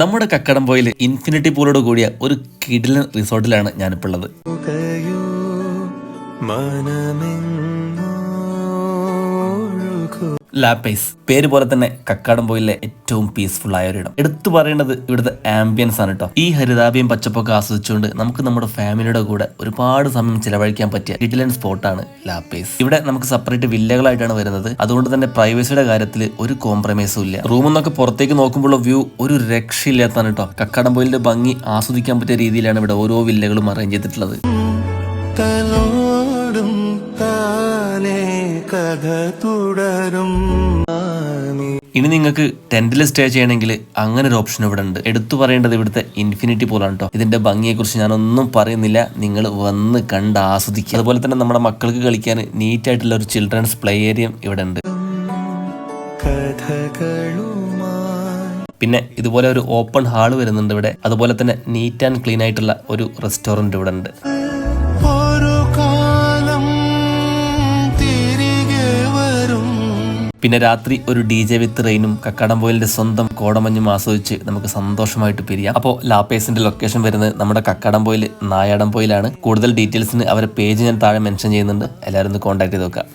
നമ്മുടെ കക്കടം കക്കടംപോയിൽ ഇൻഫിനിറ്റി പൂളോട് കൂടിയ ഒരു കിടിലൻ റിസോർട്ടിലാണ് ഞാനിപ്പോൾ ഉള്ളത് ലാപ്പൈസ് പേര് പോലെ തന്നെ കക്കാടംപോയിലെ ഏറ്റവും പീസ്ഫുൾ ആയ ഒരു ഇടം എടുത്തു പറയേണ്ടത് ഇവിടുത്തെ ആംബിയൻസ് ആണ് കേട്ടോ ഈ ഹരിതാപിയും പച്ചപ്പൊക്കെ ആസ്വദിച്ചുകൊണ്ട് നമുക്ക് നമ്മുടെ ഫാമിലിയുടെ കൂടെ ഒരുപാട് സമയം ചിലവഴിക്കാൻ പറ്റിയ കിടിലൻ സ്പോട്ടാണ് ലാപ്പേസ് ഇവിടെ നമുക്ക് സെപ്പറേറ്റ് വില്ലകളായിട്ടാണ് വരുന്നത്. അതുകൊണ്ട് തന്നെ പ്രൈവസിയുടെ കാര്യത്തിൽ ഒരു കോംപ്രമൈസും ഇല്ല. റൂമിൽ നിന്നൊക്കെ പുറത്തേക്ക് നോക്കുമ്പോഴുള്ള വ്യൂ ഒരു രക്ഷയില്ലാത്താണ് കേട്ടോ കക്കാടംപോയിലിന്റെ ഭംഗി ആസ്വദിക്കാൻ പറ്റിയ രീതിയിലാണ് ഇവിടെ ഓരോ വില്ലകളും അറേഞ്ച് ചെയ്തിട്ടുള്ളത്. കഥ തുടരും. ഇനി നിങ്ങൾക്ക് ടെന്റിൽ സ്റ്റേ ചെയ്യണമെങ്കിൽ അങ്ങനെ ഒരു ഓപ്ഷൻ ഇവിടെ ഉണ്ട്. എടുത്തു പറയേണ്ടത് ഇവിടുത്തെ ഇൻഫിനിറ്റി പോലാണ് കേട്ടോ ഇതിന്റെ ഭംഗിയെക്കുറിച്ച് ഞാനൊന്നും പറയുന്നില്ല. നിങ്ങൾ വന്ന് കണ്ട് ആസ്വദിക്കുക. അതുപോലെ തന്നെ നമ്മുടെ മക്കൾക്ക് കളിക്കാൻ നീറ്റ് ആയിട്ടുള്ള ഒരു ചിൽഡ്രൻസ് പ്ലേ ഏരിയയും ഇവിടെ ഉണ്ട്. പിന്നെ ഇതുപോലെ ഒരു ഓപ്പൺ ഹാൾ വരുന്നുണ്ട് ഇവിടെ. അതുപോലെ തന്നെ നീറ്റ് ആൻഡ് ക്ലീൻ ആയിട്ടുള്ള ഒരു റെസ്റ്റോറന്റ് ഇവിടെ ഉണ്ട്. പിന്നെ രാത്രി ഒരു ഡി ജെ വിത്ത് റെയിനും കക്കാടംപോയിലിന്റെ സ്വന്തം കോടമഞ്ഞും ആസ്വദിച്ച് നമുക്ക് സന്തോഷമായിട്ട് പിരിയാം. അപ്പോൾ ലാപ്പേസിന്റെ ലൊക്കേഷൻ വരുന്നത് നമ്മുടെ കക്കാടംപോയിൽ നായാടംപോയിലാണ് കൂടുതൽ ഡീറ്റെയിൽസിന് അവരെ പേജ് ഞാൻ താഴെ മെൻഷൻ ചെയ്യുന്നുണ്ട്. എല്ലാവരും ഒന്ന് കോൺടാക്ട് ചെയ്ത് നോക്കാം.